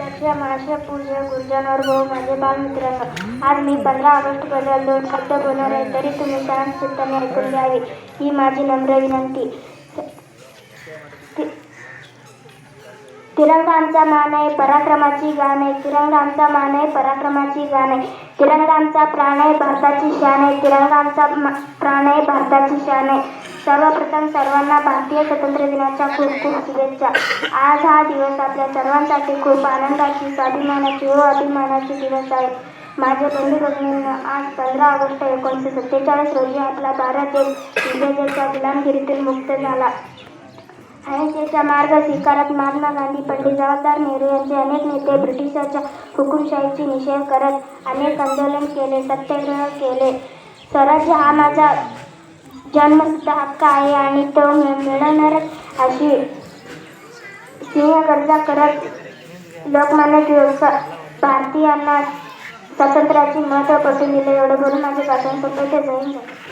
सध्याच्या महाराष्ट्र पूज्य गुरुजनावर भाऊ माझे बालमित्रांनो आज मी पंधरा ऑगस्ट बद्दल दोन शब्द बोलणार आहे तरी तुम्ही शांतचित्ताने ऐकून घ्यावे ही माझी नम्र विनंती ति- तिरंगा आमचा मान आहे पराक्रमाची गाण आहे तिरंगा आमचा मान आहे पराक्रमाची गाण आहे. तिरंगा आमचा प्राण आहे भारताची शान आहे. तिरंगा आमचा मा- प्राण आहे भारताची शान आहे. सर्वप्रथम सर्वांना भारतीय स्वातंत्र्य दिनाच्या खूप खूप शुभेच्छा. आज हा दिवस आपल्या सर्वांसाठी खूप आनंदाची स्वाभिमानाची व अभिमानाची दिवस आहे. माझ्या बंधू भगिनींना आज पंधरा ऑगस्ट एकोणीसशे सत्तेचाळीस रोजी आपला भारत देश इंग्रजांच्या गुलामगिरीतून मुक्त झाला. अहिंसेचा मार्ग स्वीकारत महात्मा गांधी पंडित जवाहरलाल नेहरू यांचे अनेक नेते ब्रिटिशांच्या हुकुमशाहीची निषेध करत अनेक आंदोलन केले सत्याग्रह केले. स्वराज्य हा माझा जन्मसिद्ध हक्क आहे आणि तो मिळणार मिळवणारच अशी सिंहगर्जा करत लोकमान्य टिळक भारतीयांना स्वातंत्र्याचे महत्त्व पटून दिले. एवढं बोलून माझे भाषण संपवते. जय